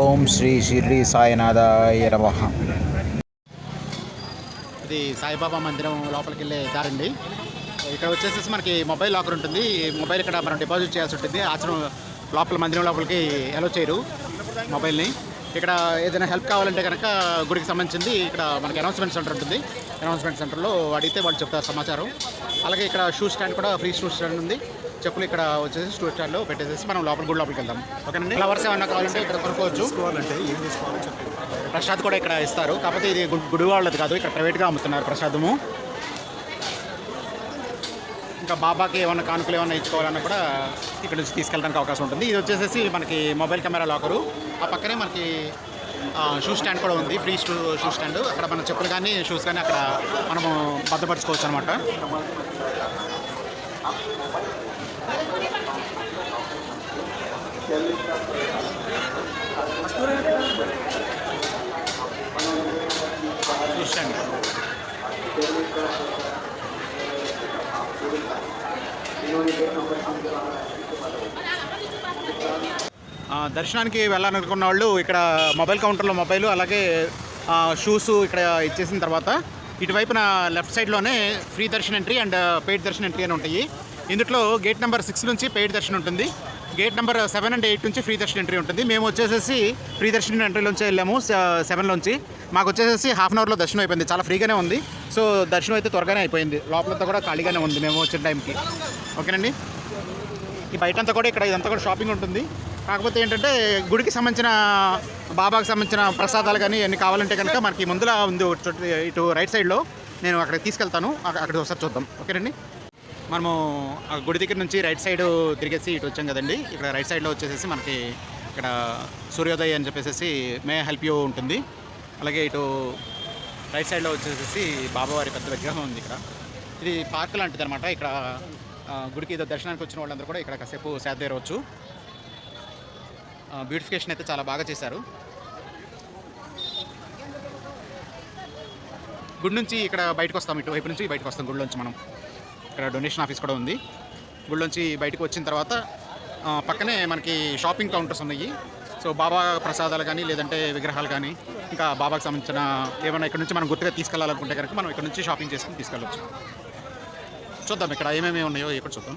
ఓం శ్రీ షిర్డి సాయినాథాయ నమ. ఇది సాయిబాబా మందిరం లోపలికి వెళ్ళే దారండి. ఇక్కడ వచ్చేసేసి మనకి మొబైల్ లాకర్ ఉంటుంది. ఈ మొబైల్ ఇక్కడ మనం డిపాజిట్ చేయాల్సి ఉంటుంది. ఆచరణ లోపల మందిరం లోపలికి అలో చేయరు మొబైల్ని. ఇక్కడ ఏదైనా హెల్ప్ కావాలంటే కనుక గుడికి సంబంధించింది ఇక్కడ మనకి అనౌన్స్మెంట్ సెంటర్ ఉంటుంది. అనౌన్స్మెంట్ సెంటర్లో అడిగితే వాళ్ళు చెప్తారు సమాచారం. అలాగే ఇక్కడ షూ స్టాండ్ కూడా ఫ్రీ షూ స్టాండ్ ఉంది. చెప్పులు ఇక్కడ వచ్చేసి షూ స్టాండ్లో పెట్టేసేసి మనం లోపల గుడి లోపలికి వెళ్దాం. ఓకేనండి? ఫ్లవర్స్ ఏమన్నా కావాలంటే ఇక్కడ కొనుక్కోవచ్చు. ప్రసాద్ కూడా ఇక్కడ ఇస్తారు. కాకపోతే ఇది గుడి వాళ్ళది కాదు. ఇక్కడ ప్రైవేట్గా అమ్ముతున్నారు ప్రసాదము. ఇంకా బాబాకి ఏమైనా కానుకలు ఏమైనా ఇచ్చుకోవాలన్నా కూడా ఇక్కడ నుంచి తీసుకెళ్ళడానికి అవకాశం ఉంటుంది. ఇది వచ్చేసేసి మనకి మొబైల్ కెమెరా లాకరు. ఆ పక్కనే మనకి షూ స్టాండ్ కూడా ఉంది. Free shoe shoe stand. అక్కడ మన చెప్పులు కానీ షూస్ కానీ అక్కడ మనము భద్రపరచుకోవచ్చు అనమాట షూ స్టాండ్. దర్శనానికి వెళ్ళాలనుకున్న వాళ్ళు ఇక్కడ మొబైల్ కౌంటర్లో మొబైల్ అలాగే షూస్ ఇక్కడ ఇచ్చేసిన తర్వాత ఇటువైపున left సైడ్లోనే free darshan entry and paid darshan entry అని ఉంటాయి. ఇందులో గేట్ నెంబర్ సిక్స్ నుంచి పెయిడ్ దర్శనం ఉంటుంది. Gate number seven and eight నుంచి ఫ్రీ దర్శన్ ఎంట్రీ ఉంటుంది. మేము వచ్చేసేసి ఫ్రీ దర్శన్ ఎంట్రీలోంచి వెళ్ళాము సెవెన్లోంచి మాకు వచ్చేసేసి హాఫ్ అన్ అవర్లో దర్శనం అయిపోయింది. చాలా ఫ్రీగానే ఉంది. సో దర్శనం అయితే త్వరగానే అయిపోయింది. లోపలంతా కూడా ఖాళీగానే ఉంది మేము వచ్చిన టైంకి. ఓకేనండి? ఈ బయటంతా కూడా ఇక్కడ ఇదంతా కూడా షాపింగ్ ఉంటుంది. కాకపోతే ఏంటంటే గుడికి సంబంధించిన బాబాకి సంబంధించిన ప్రసాదాలు కానీ అన్ని కావాలంటే కనుక మనకి ముందులా ఉంది ఇటు రైట్ సైడ్లో నేను అక్కడికి తీసుకెళ్తాను. అక్కడ ఒకసారి చూద్దాం. ఓకేనండి? మనము ఆ గుడి దగ్గర నుంచి రైట్ సైడ్ తిరిగేసి ఇటు వచ్చాం కదండి. ఇక్కడ రైట్ సైడ్లో వచ్చేసేసి మనకి ఇక్కడ సూర్యోదయ్ అని చెప్పేసి మే హెల్ప్ యూ ఉంటుంది. అలాగే ఇటు రైట్ సైడ్లో వచ్చేసి బాబావారి పెద్ద విగ్రహం ఉంది ఇక్కడ. ఇది పార్క్ లాంటిది అనమాట ఇక్కడ గుడికి ఏదో దర్శనానికి వచ్చిన వాళ్ళందరూ కూడా ఇక్కడ కాసేపు సేదీరవచ్చు బ్యూటిఫికేషన్ అయితే చాలా బాగా చేశారు. గుడి నుంచి ఇక్కడ బయటకు వస్తాం ఇటు వైపు నుంచి బయటకు వస్తాం గుడి నుంచి మనం. ఇక్కడ డొనేషన్ ఆఫీస్ కూడా ఉంది. గుడిలోంచి బయటకు వచ్చిన తర్వాత పక్కనే మనకి షాపింగ్ కౌంటర్స్ ఉన్నాయి. సో బాబా ప్రసాదాలు కానీ లేదంటే విగ్రహాలు కానీ ఇంకా బాబాకి సంబంధించిన ఏమైనా ఇక్కడ నుంచి మనం గుర్తుగా తీసుకెళ్ళాలనుకుంటే కనుక మనం ఇక్కడ నుంచి షాపింగ్ చేసుకుని తీసుకెళ్ళవచ్చు చూద్దాం ఇక్కడ ఏమేమి ఉన్నాయో ఇక్కడ చూద్దాం.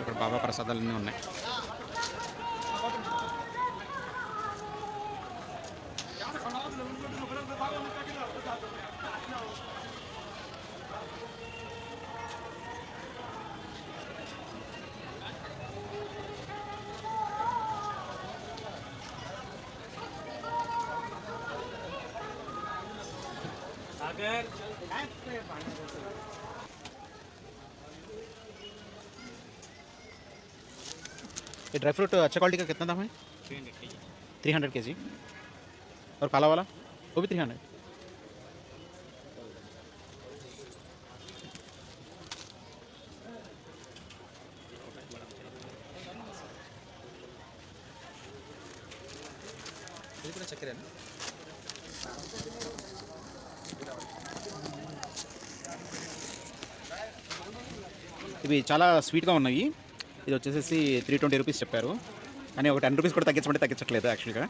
ఇక్కడ బాబా ప్రసాదాలన్నీ ఉన్నాయి. ये ड्राई फ्रूट अच्छा क्वालिटी का कितना दाम है थ्री हंड्रेड के जी और काला वाला वो भी थ्री हंड्रेड చక్కెర ఇవి చాలా స్వీట్గా ఉన్నాయి. ఇది వచ్చేసేసి త్రీ ట్వంటీ రూపీస్ చెప్పారు. కానీ ఒక టెన్ రూపీస్ కూడా తగ్గించమంటే తగ్గించట్లేదు యాక్చువల్గా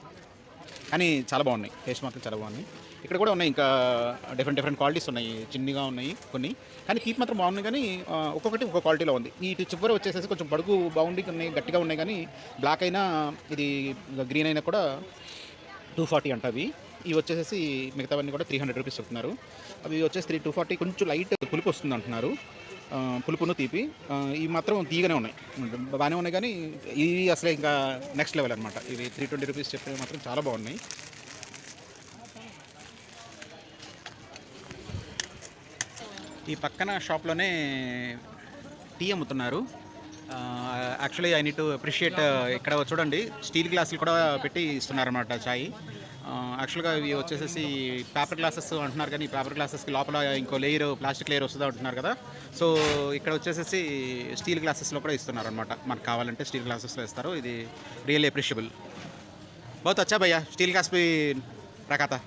కానీ చాలా బాగున్నాయి. టేస్ట్ మాత్రం చాలా బాగున్నాయి. ఇక్కడ కూడా ఉన్నాయి. ఇంకా డిఫరెంట్ డిఫరెంట్ క్వాలిటీస్ ఉన్నాయి. చిన్నగా ఉన్నాయి కొన్ని. కానీ కీప్ మాత్రం బాగున్నాయి. కానీ ఒక్కొక్కటి ఒక్కొక్క క్వాలిటీలో ఉంది. ఇటు చివరి వచ్చేసేసి కొంచెం బడుగు బాగుండి ఉన్నాయి గట్టిగా ఉన్నాయి. కానీ బ్లాక్ అయినా ఇది గ్రీన్ అయినా కూడా టూ ఫార్టీ అంట అవి. ఇవి వచ్చేసి మిగతావన్నీ కూడా త్రీ హండ్రెడ్ రూపీస్ చెప్తున్నారు. అవి వచ్చేసి త్రీ టూ ఫార్టీ కొంచెం లైట్ పులుపు వస్తుంది అంటున్నారు. పులుపును తీపి. ఇవి మాత్రం తీయగానే ఉన్నాయి. బాగానే ఉన్నాయి కానీ ఇవి అసలే ఇంకా నెక్స్ట్ లెవెల్ అనమాట ఇవి త్రీ ట్వంటీ రూపీస్ చెప్పినవి మాత్రం చాలా బాగున్నాయి. ఈ పక్కన షాప్లోనే టీ అమ్ముతున్నారు. Actually I need to appreciate ఇక్కడ చూడండి. స్టీల్ గ్లాసులు కూడా పెట్టి ఇస్తున్నారు అనమాట చాయ్. యాక్చువల్గా ఇవి వచ్చేసేసి పేపర్ గ్లాసెస్ అంటున్నారు కానీ పేపర్ గ్లాసెస్కి లోపల ఇంకో లేయర్ ప్లాస్టిక్ లేయర్ వస్తుందా అంటున్నారు కదా సో ఇక్కడ వచ్చేసేసి స్టీల్ గ్లాసెస్లో కూడా ఇస్తున్నారు అనమాట మనకు కావాలంటే స్టీల్ గ్లాసెస్లో ఇస్తారు ఇది రియల్లీ అప్రిషియబుల్ बहुत अच्छा भैया स्टील ग्लास भी रखा था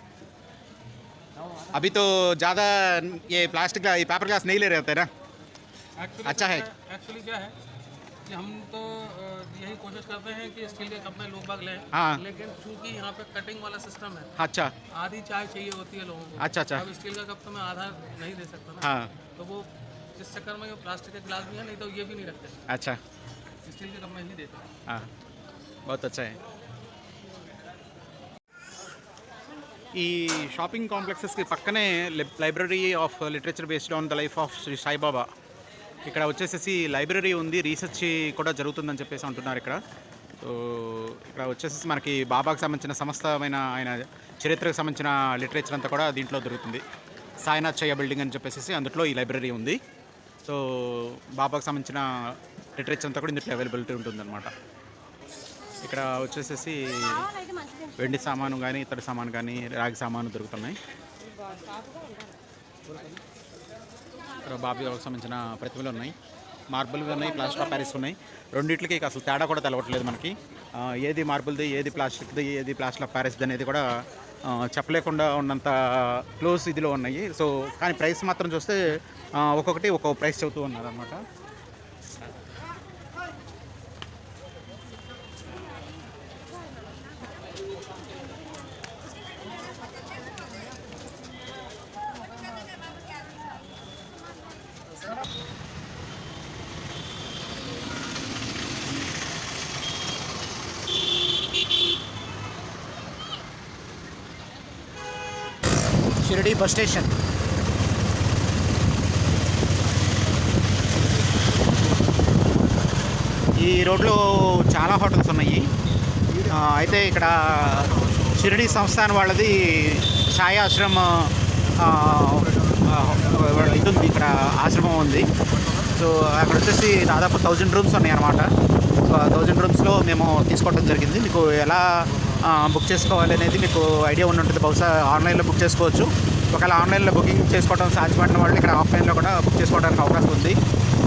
अभी तो ज़्यादा ये प्लास्टिक का ये पेपर ग्लास नहीं ले रहे थे ना एक्चुअली अच्छा है। एक्चुअली क्या है कि हम तो अ, यही कोशिश करते हैं कि स्टील के कप में लोग बाग लें हाँ। लेकिन चूंकि यहाँ पे कटिंग वाला सिस्टम है अच्छा आधी चाय चाहिए होती है लोगों को अच्छा अच्छा अब स्टील का कप तो मैं आधा नहीं दे सकता ना हाँ तो वो इस चक्कर में ये प्लास्टिक के गिलास भी है नहीं तो ये भी नहीं रखते अच्छा स्टील के कप में ही देते हैं हाँ बहुत अच्छा है ఈ షాపింగ్ కాంప్లెక్సెస్కి పక్కనే library of literature based on the life of Shri Saibaba ఇక్కడ వచ్చేసేసి లైబ్రరీ ఉంది రీసెర్చ్ కూడా జరుగుతుందని చెప్పేసి అంటున్నారు ఇక్కడ. సో ఇక్కడ వచ్చేసి మనకి బాబాకు సంబంధించిన సమస్తమైన ఆయన చరిత్రకు సంబంధించిన లిటరేచర్ అంతా కూడా దీంట్లో దొరుకుతుంది. సాయినాథ్ చయ్య బిల్డింగ్ అని చెప్పేసి అందులో ఈ లైబ్రరీ ఉంది. సో బాబాకు సంబంధించిన లిటరేచర్ అంతా కూడా ఇందులో అవైలబిలిటీ ఉంటుందన్నమాట. ఇక్కడ వచ్చేసేసి వెండి సామాను కానీ ఇతర సామాను కానీ రాగి సామాను దొరుకుతున్నాయి. ఇక్కడ బాబీ సంబంధించిన ప్రతిమలు ఉన్నాయి. మార్బుల్ ఉన్నాయి ప్లాస్టర్ ఆఫ్ ప్యారిస్ ఉన్నాయి రెండింటికి అసలు తేడా కూడా తెలవట్లేదు మనకి. ఏది మార్బుల్ది ఏది ప్లాస్టిక్ది ఏది ప్లాస్టర్ ఆఫ్ ప్యారిస్ది అనేది కూడా చెప్పలేకుండా ఉన్నంత క్లోజ్ ఇదిలో ఉన్నాయి. సో కానీ ప్రైస్ మాత్రం చూస్తే ఒక్కొక్కటి ఒక్కొక్క ప్రైస్ చెబుతూ ఉన్నారు అనమాట షిరిడి బస్ స్టేషన్ ఈ రోడ్లో చాలా హోటల్స్ ఉన్నాయి. అయితే ఇక్కడ షిరిడి సంస్థాన్ వాళ్ళది ఛాయ్ ఆశ్రమం ఇది ఉంది ఇక్కడ ఆశ్రమం ఉంది. సో అక్కడ వచ్చేసి దాదాపు థౌజండ్ రూమ్స్ ఉన్నాయన్నమాట. సో ఆ థౌజండ్ రూమ్స్లో మేము తీసుకోవడం జరిగింది. మీకు ఎలా బుక్ చేసుకోవాలి అనేది మీకు ఐడియా ఉండి ఉంటుంది బహుశా ఆన్లైన్లో బుక్ చేసుకోవచ్చు. ఒకవేళ ఆన్లైన్లో బుకింగ్ చేసుకోవడం సాధ్యపడిన వాళ్ళు ఇక్కడ ఆఫ్లైన్లో కూడా బుక్ చేసుకోవడానికి అవకాశం ఉంది.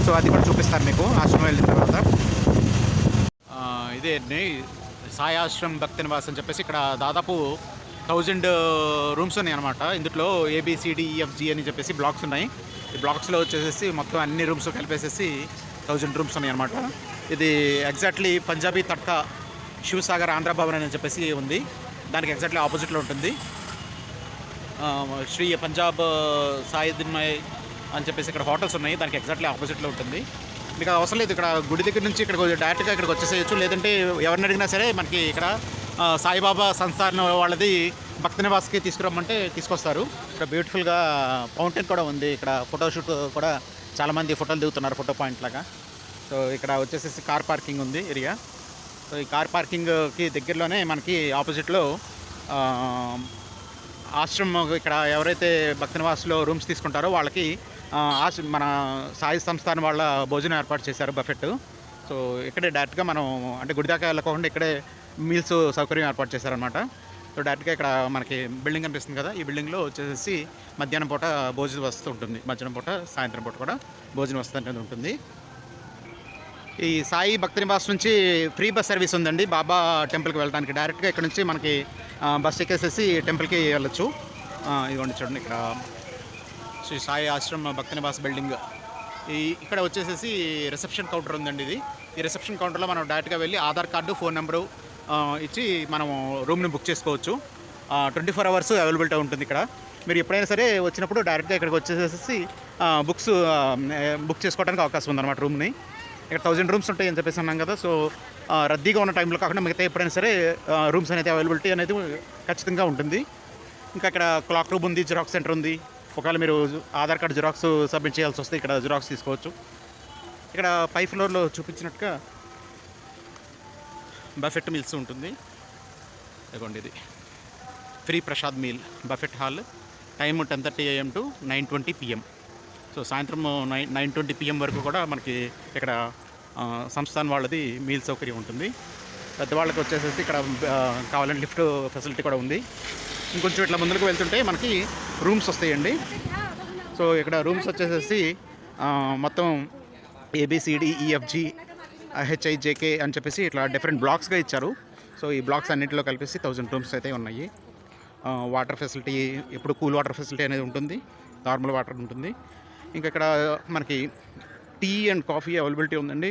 సో అది కూడా చూపిస్తారు మీకు ఆశ్రమం వెళ్ళిన తర్వాత. ఇదే అండి సాయి ఆశ్రమ్ భక్తి నివాస్ అని చెప్పేసి ఇక్కడ దాదాపు థౌజండ్ రూమ్స్ ఉన్నాయి అనమాట ఇందులో ఏబిసిడిఈఎఫ్జి e, అని చెప్పేసి బ్లాక్స్ ఉన్నాయి. ఈ బ్లాక్స్లో వచ్చేసి మొత్తం అన్ని రూమ్స్ కలిపేసేసి థౌజండ్ రూమ్స్ ఉన్నాయి అనమాట ఇది ఎగ్జాక్ట్లీ పంజాబీ తట్కా శివసాగర్ ఆంధ్ర భవన్ అని చెప్పేసి ఉంది. దానికి ఎగ్జాక్ట్లీ ఆపోజిట్లో ఉంటుంది. శ్రీ పంజాబ్ సాయి అని చెప్పేసి ఇక్కడ హోటల్స్ ఉన్నాయి. దానికి ఎగ్జాక్ట్లీ ఆపోజిట్లో ఉంటుంది. మీకు అవసరం లేదు. ఇక్కడ గుడి దగ్గర నుంచి ఇక్కడ డైరెక్ట్గా ఇక్కడికి వచ్చేసేయచ్చు. లేదంటే ఎవరిని అడిగినా సరే మనకి ఇక్కడ సాయిబాబా సంస్థానం వాళ్ళది భక్తి నివాస్కి తీసుకురమ్మంటే తీసుకొస్తారు. ఇక్కడ బ్యూటిఫుల్గా ఫౌంటైన్ కూడా ఉంది. ఇక్కడ ఫోటోషూట్ కూడా చాలామంది ఫోటోలు దిగుతున్నారు ఫోటో పాయింట్ లాగా. సో ఇక్కడ వచ్చేసేసి కార్ పార్కింగ్ ఉంది ఏరియా సో ఈ కార్ పార్కింగ్కి దగ్గరలోనే మనకి ఆపోజిట్లో ఆశ్రమం ఇక్కడ ఎవరైతే భక్తినివాస్లో రూమ్స్ తీసుకుంటారో వాళ్ళకి ఆశ ఆశ్ర మన సాయి సంస్థానం వాళ్ళ భోజనం ఏర్పాటు చేశారు బఫెట్ సో ఇక్కడే డైరెక్ట్గా మనం అంటే గుడి దాకా వెళ్ళకుండా ఇక్కడే మీల్స్ సౌకర్యం ఏర్పాటు చేశారనమాట సో డైరెక్ట్గా ఇక్కడ మనకి బిల్డింగ్ కనిపిస్తుంది కదా ఈ బిల్డింగ్లో వచ్చేసి మధ్యాహ్నం పూట భోజనం వస్తూ ఉంటుంది. మధ్యాహ్నం పూట సాయంత్రం పూట కూడా భోజనం వస్తూ ఉంటుంది. ఈ సాయి భక్తి నివాస్ నుంచి ఫ్రీ బస్ సర్వీస్ ఉందండి. బాబా టెంపుల్కి వెళ్ళడానికి డైరెక్ట్గా ఇక్కడ నుంచి మనకి బస్ ఎక్కేసేసి టెంపుల్కి వెళ్ళొచ్చు. ఇదిగోండి చూడండి ఇక్కడ. శ్రీ సాయి ఆశ్రమ భక్తి నివాస్ బిల్డింగ్. ఈ ఇక్కడ వచ్చేసేసి రిసెప్షన్ కౌంటర్ ఉందండి ఇది. ఈ రిసెప్షన్ కౌంటర్లో మనం డైరెక్ట్గా వెళ్ళి ఆధార్ కార్డు ఫోన్ నెంబరు ఇచ్చి మనం రూమ్ని బుక్ చేసుకోవచ్చు. ట్వంటీ ఫోర్ అవర్స్ అవైలబిలిటీ ఉంటుంది ఇక్కడ. మీరు ఎప్పుడైనా సరే వచ్చినప్పుడు డైరెక్ట్గా ఇక్కడికి వచ్చేసేసి బుక్స్ బుక్ చేసుకోవడానికి అవకాశం ఉందన్నమాట రూమ్ని. ఇక్కడ థౌజండ్ రూమ్స్ ఉంటాయి అని చెప్పేసి అన్నాం కదా. సో రద్దీగా ఉన్న టైంలో కాకుండా మిగతా ఎప్పుడైనా సరే రూమ్స్ అనేది అవైలబిలిటీ అనేది ఖచ్చితంగా ఉంటుంది. ఇంకా ఇక్కడ క్లాక్ రూమ్ ఉంది జిరాక్స్ సెంటర్ ఉంది. ఒకవేళ మీరు ఆధార్ కార్డు జిరాక్స్ సబ్మిట్ చేయాల్సి వస్తే ఇక్కడ జిరాక్స్ తీసుకోవచ్చు. ఇక్కడ పై ఫ్లోర్లో చూపించినట్టుగా బఫెట్ మీల్స్ ఉంటుంది. ఇదిగోండి ఇది. Free prasad meal buffet hall time ten thirty AM to nine twenty PM so సాయంత్రం నైన్ నైన్ ట్వంటీ పిఎం వరకు కూడా మనకి ఇక్కడ సంస్థాన్ వాళ్ళది మీల్ సౌకర్యం ఉంటుంది. పెద్దవాళ్ళకి వచ్చేసేసి ఇక్కడ కావాలంటే లిఫ్ట్ ఫెసిలిటీ కూడా ఉంది. ఇంకొంచెం ఇట్లా ముందుకు వెళ్తుంటే మనకి రూమ్స్ వస్తాయండి. సో ఇక్కడ రూమ్స్ వచ్చేసేసి మొత్తం ఏబిసిడి ఈఎఫ్జి హెచ్ఐజేకే అని చెప్పేసి ఇట్లా డిఫరెంట్ బ్లాక్స్గా ఇచ్చారు. సో ఈ బ్లాక్స్ అన్నింటిలో కలిపేసి థౌజండ్ రూమ్స్ అయితే ఉన్నాయి. వాటర్ ఫెసిలిటీ ఇప్పుడు కూల్ వాటర్ ఫెసిలిటీ అనేది ఉంటుంది. నార్మల్ వాటర్ ఉంటుంది. ఇంకా ఇక్కడ మనకి టీ అండ్ కాఫీ అవైలబిలిటీ ఉందండి.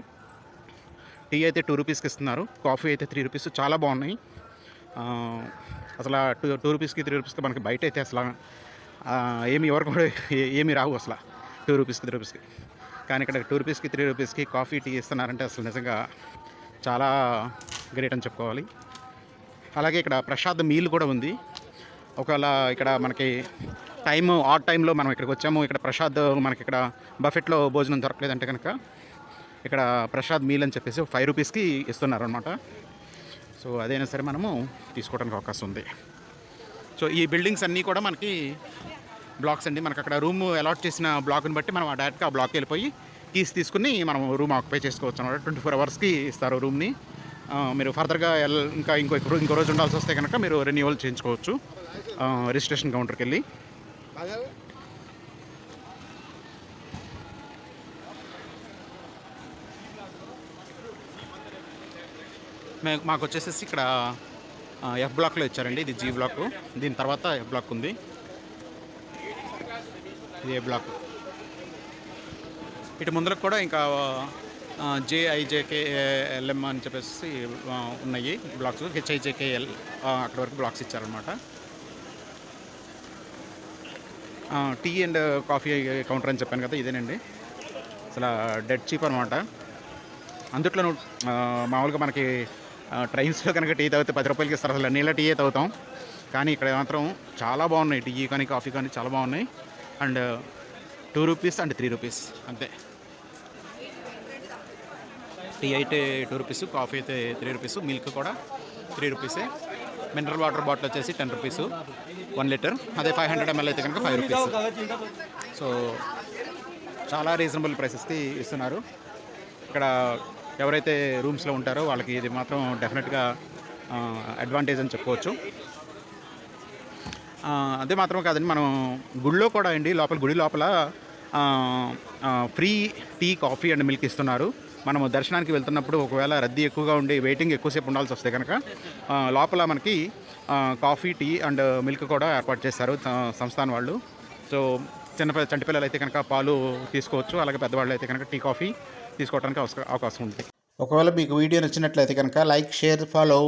టీ అయితే టూ రూపీస్కి ఇస్తున్నారు. కాఫీ అయితే త్రీ రూపీస్ చాలా బాగున్నాయి. అసలు టూ టూ రూపీస్కి త్రీ రూపీస్కి మనకి బయట అయితే అసలు ఏమి ఎవరు కూడా ఏమి రావు అసలు. టూ రూపీస్కి త్రీ రూపీస్కి కానీ ఇక్కడ టూ రూపీస్కి త్రీ రూపీస్కి కాఫీ టీ ఇస్తున్నారంటే అసలు నిజంగా చాలా గ్రేట్ అని చెప్పుకోవాలి. అలాగే ఇక్కడ ప్రసాద్ మీల్ కూడా ఉంది. ఒకవేళ ఇక్కడ మనకి టైం ఆ టైంలో మనం ఇక్కడికి వచ్చాము. ఇక్కడ ప్రసాద్ మనకి ఇక్కడ బఫెట్లో భోజనం దొరకలేదంటే కనుక ఇక్కడ ప్రసాద్ మీల్ అని చెప్పేసి ఫైవ్ రూపీస్కి ఇస్తున్నారు అనమాట సో అదైనా సరే మనము తీసుకోవడానికి అవకాశం ఉంది. సో ఈ బిల్డింగ్స్ అన్నీ కూడా మనకి బ్లాక్స్ అండి. మనకి అక్కడ రూమ్ అలాట్ చేసిన బ్లాక్ని బట్టి మనం ఆ డైరెక్ట్గా ఆ బ్లాక్కి వెళ్ళిపోయి కీస్ తీసుకుని మనం రూమ్ ఆక్యుపై చేసుకోవచ్చు అనమాట ట్వంటీ ఫోర్ అవర్స్కి ఇస్తారు రూమ్ని. మీరు ఫర్దర్గా ఇంకా ఇంకో ఇంకో రోజు ఉండాల్సి వస్తే కనుక మీరు రెన్యువల్ చేయించుకోవచ్చు. రిజిస్ట్రేషన్ కౌంటర్కి వెళ్ళి. మే మాకు వచ్చేసేసి ఇక్కడ ఎఫ్ బ్లాక్లో ఇచ్చారండి. ఇది జీ బ్లాక్ దీని తర్వాత ఎఫ్ బ్లాక్ ఉంది. ఇది ఏ బ్లాక్ ఇటు ముందర కూడా ఇంకా జేఐజేకే ఎల్ఎం అని చెప్పేసి ఉన్నాయి బ్లాక్స్. హెచ్ఐజేకేఎల్ అక్కడ వరకు బ్లాక్స్ ఇచ్చారనమాట టీ అండ్ కాఫీ కౌంటర్ అని చెప్పాను కదా ఇదేనండి. అసలు డెడ్ చీప్ అనమాట అందుట్లో మామూలుగా మనకి ట్రైన్స్లో కనుక టీ తాగితే పది రూపాయలకి ఇస్తారు. అసలు నీళ్ళ టీయే తాగుతాం. కానీ ఇక్కడ మాత్రం చాలా బాగున్నాయి. టీ కానీ కాఫీ కానీ చాలా బాగున్నాయి. And two rupees and three rupees అంతే. టీ అయితే టూ రూపీస్ కాఫీ అయితే త్రీ రూపీస్ మిల్క్ కూడా త్రీ రూపీసే. మినరల్ వాటర్ బాటిల్ వచ్చేసి టెన్ రూపీస్. One litre. అదే ఫైవ్ హండ్రెడ్ ఎంఎల్ అయితే కనుక ఫైవ్ రూపీస్. సో చాలా రీజనబుల్ ప్రైసెస్కి ఇస్తున్నారు. ఇక్కడ ఎవరైతే రూమ్స్లో ఉంటారో వాళ్ళకి ఇది మాత్రం డెఫినెట్గా అడ్వాంటేజ్ అని చెప్పుకోవచ్చు. అదే మాత్రం కాదండి మనం గుడిలో కూడా అండి లోపల గుడి లోపల free tea coffee and milk ఇస్తున్నారు. మనము దర్శనానికి వెళ్తున్నప్పుడు ఒకవేళ రద్దీ ఎక్కువగా ఉండి వెయిటింగ్ ఎక్కువసేపు ఉండాల్సి వస్తే కనుక లోపల మనకి కాఫీ టీ అండ్ మిల్క్ కూడా ఏర్పాటు చేస్తారు స- సంస్థాన్ వాళ్ళు. సో చిన్న చంటిపిల్లలు అయితే కనుక పాలు తీసుకోవచ్చు అలాగే పెద్దవాళ్ళు అయితే కనుక టీ కాఫీ తీసుకోవడానికి అవకాశం ఉంది. ఒకవేళ మీకు వీడియో నచ్చినట్లయితే కనుక లైక్ షేర్ ఫాలో